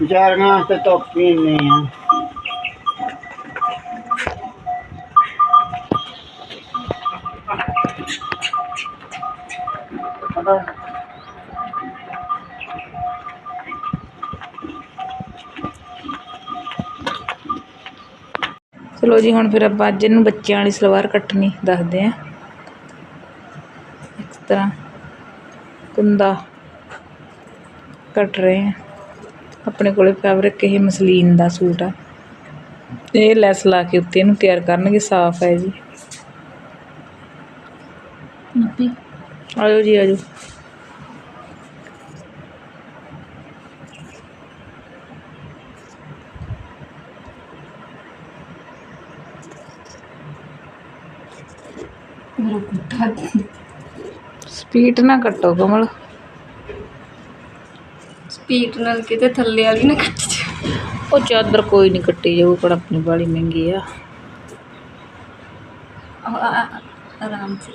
ਵਿਚਾਰੀਆਂ ਤੇ ਟੋਪੀ ਨਹੀਂ ਆ। ਚਲੋ ਜੀ, ਹੁਣ ਫਿਰ ਆਪਾਂ ਅੱਜ ਇਹਨੂੰ ਬੱਚਿਆਂ ਵਾਲੀ ਸਲਵਾਰ ਕੱਟਣੀ, ਦੱਸਦੇ ਆ। ਇਸ ਤਰ੍ਹਾਂ ਕੁੰਦਾ ਕੱਟ ਰਹੇ ਆ। ਆਪਣੇ ਕੋਲੇ ਫੈਬਰਿਕ ਇਹ ਮਸਲੀਨ ਦਾ ਸੂਟ ਆ। ਇਹ ਲੈਸ ਲਾ ਕੇ ਉੱਤੇ ਇਹਨੂੰ ਤਿਆਰ ਕਰਨਗੇ ਸਾਫ਼ ਹੈ ਜੀ। ਆਜੋ ਜੀ ਆਜੋ ਸਪੀਡ ਨਾ ਕੱਟੋ ਕਮਲ। ਸਪੀਡ ਨਾਲ ਕਿਤੇ ਥੱਲੇ ਵਾਲੀ ਨਾ ਕੱਟ ਜਾ। ਉਹ ਚਾਦਰ ਕੋਈ ਨਹੀਂ ਕੱਟੀ ਜਾਊ ਪਰ ਆਪਣੀ ਬਾਲੀ ਮਹਿੰਗੀ ਆ। ਆਰਾਮ ਸੇ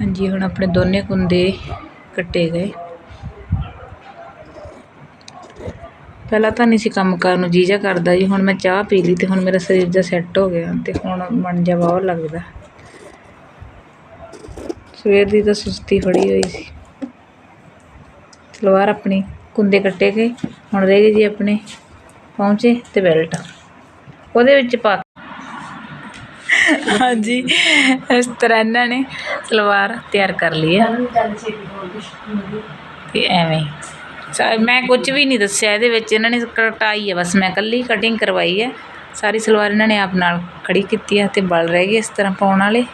ਹਾਂਜੀ, ਹੁਣ ਆਪਣੇ ਦੋਨੇ ਕੁੰਦੇ ਕੱਟੇ ਗਏ। ਪਹਿਲਾਂ ਤਾਂ ਨਹੀਂ ਸੀ ਕੰਮ ਕਰਨ ਨੂੰ ਜੀਜਾ ਕਰਦਾ ਜੀ, ਹੁਣ ਮੈਂ ਚਾਹ ਪੀ ਲਈ ਤੇ ਹੁਣ ਮੇਰਾ ਸਰੀਰ ਜਿਹਾ ਸੈੱਟ ਹੋ ਗਿਆ ਤੇ ਹੁਣ ਮਨ ਜਿਹਾ ਬਹੁਤ ਲੱਗਦਾ। ਸਵੇਰ ਦੀ ਤਾਂ ਸੁਸਤੀ ਫੜੀ ਹੋਈ ਸੀ। ਸਲਵਾਰ ਆਪਣੀ ਕੁੰਦੇ ਕੱਟੇ ਗਏ, ਹੁਣ ਰਹਿ ਗਏ ਜੀ ਆਪਣੇ, ਪਹੁੰਚੇ ਤੇ ਬੈਲਟ। ਉਹਦੇ ਵਿੱਚ ਪਾ ਹਾਂਜੀ, ਇਸ ਤਰ੍ਹਾਂ ਇਹਨਾਂ ਨੇ ਸਲਵਾਰ ਤਿਆਰ ਕਰ ਲਈ ਹੈ ਤੇ ਐਵੇਂ। ਸਾ- ਮੈਂ ਕੁਝ ਵੀ ਨਹੀਂ ਦੱਸਿਆ ਇਹਦੇ ਵਿੱਚ, ਇਹਨਾਂ ਨੇ ਕਟਾਈ ਹੈ ਬਸ ਮੈਂ ਕੱਲੀ ਕਟਿੰਗ ਕਰਵਾਈ ਹੈ ਸਾਰੀ ਸਲਵਾਰ ਇਹਨਾਂ ਨੇ ਆਪ ਨਾਲ ਖੜੀ ਕੀਤੀ ਹੈ ਤੇ ਬਲ ਰਹਿ ਗਏ ਇਸ ਤਰ੍ਹਾਂ ਪਾਉਣ ਵਾਲੇ।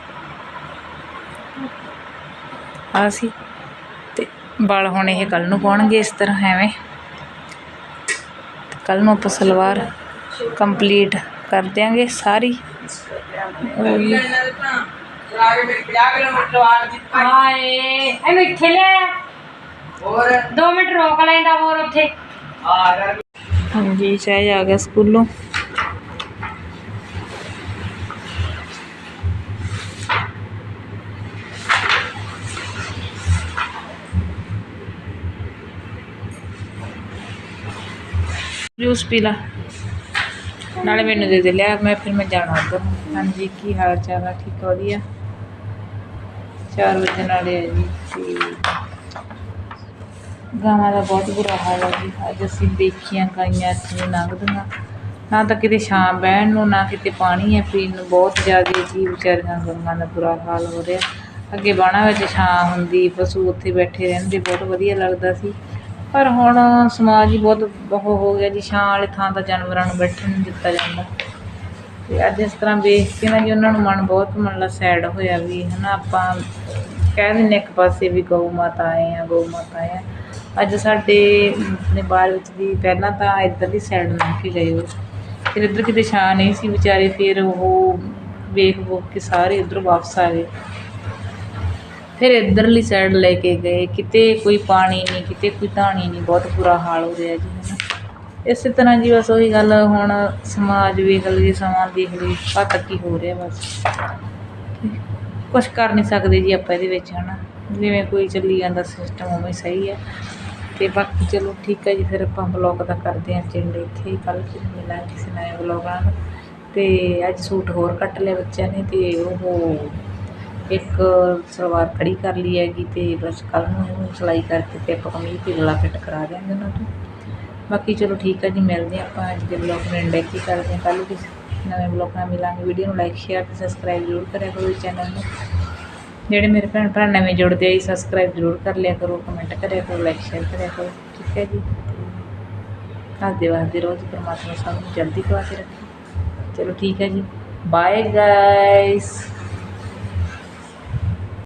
ਆ ਸੀ। ਤੇ ਬਲ ਹੁਣ ਇਹ ਕੱਲ ਨੂੰ ਪਾਉਣਗੇ ਇਸ ਤਰ੍ਹਾਂ ਐਵੇਂ। ਕੱਲ ਨੂੰ ਆਪਾਂ ਸਲਵਾਰ ਕੰਪਲੀਟ ਕਰ ਦਿਆਂਗੇ ਸਾਰੀ। ਉਹ। ਵੀ ਹਾਏ ਇਹਨੂੰ ਇੱਥੇ ਲੈ। ਹੋਰ? 2 ਮਿੰਟ ਰੋਕ ਲੈਂਦਾ ਹੋਰ ਉੱਥੇ। ਹਾਂਜੀ ਸਹਿਜ ਆ ਗਿਆ ਸਕੂਲੋਂ। ਜੂਸ ਪੀ ਲਾ। ਨਾਲੇ ਮੈਨੂੰ ਦੇ ਦੇ, ਲਿਆ ਮੈਂ ਫਿਰ ਮੈਂ ਜਾਣਾ ਉੱਧਰ ਹਾਂਜੀ, ਕੀ ਹਾਲ ਚਾਲ ਆ? ਠੀਕ ਆ, ਵਧੀਆ? 4 ਵਜੇ ਨਾਲੇ ਆ ਜੀ ਤੇ ਗਾਵਾਂ ਦਾ ਬਹੁਤ ਬੁਰਾ ਹਾਲ ਹੈ ਜੀ। ਅੱਜ ਅਸੀਂ ਦੇਖੀਆਂ ਗਾਈਆਂ ਇੱਥੇ ਲੰਘਦੀਆਂ। ਨਾ ਤਾਂ ਕਿਤੇ ਛਾਂ ਬਹਿਣ ਨੂੰ, ਨਾ ਕਿਤੇ ਪਾਣੀ ਹੈ ਪੀਣ ਨੂੰ। ਬਹੁਤ ਜ਼ਿਆਦਾ ਜੀ ਵਿਚਾਰੀਆਂ ਗਾਵਾਂ ਦਾ ਬੁਰਾ ਹਾਲ ਹੋ ਰਿਹਾ। ਅੱਗੇ ਬਾਣਾ ਵਿੱਚ ਛਾਂ ਹੁੰਦੀ, ਪਸ਼ੂ ਉੱਥੇ ਬੈਠੇ ਰਹਿੰਦੇ, ਬਹੁਤ ਵਧੀਆ ਲੱਗਦਾ ਸੀ। ਪਰ ਹੁਣ ਸਮਾਜ ਹੀ ਬਹੁਤ ਉਹ ਹੋ ਗਿਆ ਜੀ, ਛਾਂ ਵਾਲੇ ਥਾਂ ਤਾਂ ਜਾਨਵਰਾਂ ਨੂੰ ਬੈਠਣ ਨਹੀਂ ਦਿੱਤਾ ਜਾਂਦਾ। ਤੇ ਅੱਜ ਇਸ ਤਰ੍ਹਾਂ ਵੇਖ ਕੇ ਨਾ ਜੀ ਉਹਨਾਂ ਨੂੰ ਮਨ ਬਹੁਤ ਮਤਲਬ ਸੈਡ ਹੋਇਆ ਵੀ, ਹਨਾ, ਆਪਾਂ ਕਹਿ ਦਿੰਦੇ ਇੱਕ ਪਾਸੇ ਵੀ ਗਊ ਮਾਤਾ ਆਏ ਆ, ਗਊ ਮਾਤਾ ਆਏ ਆ। ਅੱਜ ਸਾਡੇ ਆਪਣੇ ਬਾਹਰ ਵਿੱਚ ਵੀ ਪਹਿਲਾਂ ਤਾਂ ਇੱਧਰ ਦੀ ਸਾਈਡ ਲੰਘ ਕੇ ਗਏ ਉਹ। ਫਿਰ ਇੱਧਰ ਕਿਤੇ ਛਾਂ ਨਹੀਂ ਸੀ ਵਿਚਾਰੇ, ਫਿਰ ਉਹ ਵੇਖ ਵੋਖ ਕੇ ਸਾਰੇ ਇੱਧਰ ਵਾਪਸ ਆ ਗਏ। ਫਿਰ ਇੱਧਰਲੀ ਸਾਈਡ ਲੈ ਕੇ ਗਏ। ਕਿਤੇ ਕੋਈ ਪਾਣੀ ਨਹੀਂ, ਕਿਤੇ ਕੋਈ ਧਾਣੀ ਨਹੀਂ, ਬਹੁਤ ਬੁਰਾ ਹਾਲ ਹੋ ਰਿਹਾ ਜੀ। ਹੈ ਨਾ ਇਸੇ ਤਰ੍ਹਾਂ ਜੀ ਬਸ ਉਹੀ ਗੱਲ, ਹੁਣ ਸਮਾਜ ਵੇਖ ਲਈਏ ਸਮਾਂ ਦੇਖ ਲਈਏ ਘਾਤਕ ਹੀ ਹੋ ਰਿਹਾ ਬਸ। ਕੁਝ ਕਰ ਨਹੀਂ ਸਕਦੇ ਜੀ ਆਪਾਂ ਇਹਦੇ ਵਿੱਚ, ਹਨਾ। ਜਿਵੇਂ ਕੋਈ ਚੱਲੀ ਜਾਂਦਾ ਸਿਸਟਮ ਉਵੇਂ ਸਹੀ ਹੈ ਤੇ ਬਾਕੀ ਚਲੋ ਠੀਕ ਹੈ ਜੀ, ਫਿਰ ਆਪਾਂ ਬਲੌਗ ਦਾ ਕਰਦੇ ਹਾਂ ਚਿੰਡੇ ਇੱਥੇ। ਹੀ ਕੱਲ੍ਹ ਫਿਰ ਮਿਲਾਂਗੇ ਕਿਸੇ ਨਵੇਂ ਬਲੌਗ ਨਾਲ। ਤੇ ਅੱਜ ਸੂਟ ਹੋਰ ਕੱਟ ਲਿਆ ਬੱਚਿਆਂ ਨੇ ਤੇ ਉਹ ਇੱਕ ਸਲਵਾਰ ਖੜੀ ਕਰ ਲਈ ਹੈਗੀ ਤੇ ਬਸ ਕੱਲ੍ਹ ਨੂੰ ਇਹਨੂੰ ਸਿਲਾਈ ਕਰਕੇ ਤੇ ਆਪਾਂ ਕਮੀਜ਼ ਤੇ ਗਲਾ ਫਿੱਟ ਕਰਾ ਦਿਆਂਗੇ ਉਹਨਾਂ ਤੋਂ। ਬਾਕੀ ਚਲੋ ਠੀਕ ਹੈ ਜੀ, ਮਿਲਦੇ ਹਾਂ ਆਪਾਂ ਅੱਜ ਦੇ ਬਲੌਗ ਨੂੰ ਇੰਡ ਕੀ ਕਰਦੇ ਹਾਂ। ਕੱਲ੍ਹ ਕਿਸੇ ਨਵੇਂ ਬਲੌਗ ਨਾਲ ਮਿਲਾਂਗੇ। ਵੀਡੀਓ ਨੂੰ ਲਾਈਕ ਸ਼ੇਅਰ ਤੇ ਸਬਸਕ੍ਰਾਈਬ ਜ਼ਰੂਰ ਕਰਿਆ ਕਰੋ ਇਸ ਚੈਨਲ ਨੂੰ। ਜਿਹੜੇ ਮੇਰੇ ਭੈਣ ਭਰਾ ਨਵੇਂ ਜੁੜਦੇ ਆ ਜੀ ਸਬਸਕ੍ਰਾਈਬ ਜ਼ਰੂਰ ਕਰ ਲਿਆ ਕਰੋ ਕਮੈਂਟ ਕਰਿਆ ਕਰੋ ਲਾਈਕ ਸ਼ੇਅਰ ਕਰਿਆ ਕਰੋ। ਠੀਕ ਹੈ ਜੀ? ਹੱਸਦੇ ਵਸਦੇ ਰੋਜ਼ ਪਰਮਾਤਮਾ ਸਭ ਨੂੰ ਜਲਦੀ ਖਵਾ ਕੇ ਰੱਖੇ। ਚਲੋ ਠੀਕ ਹੈ ਜੀ। Bye guys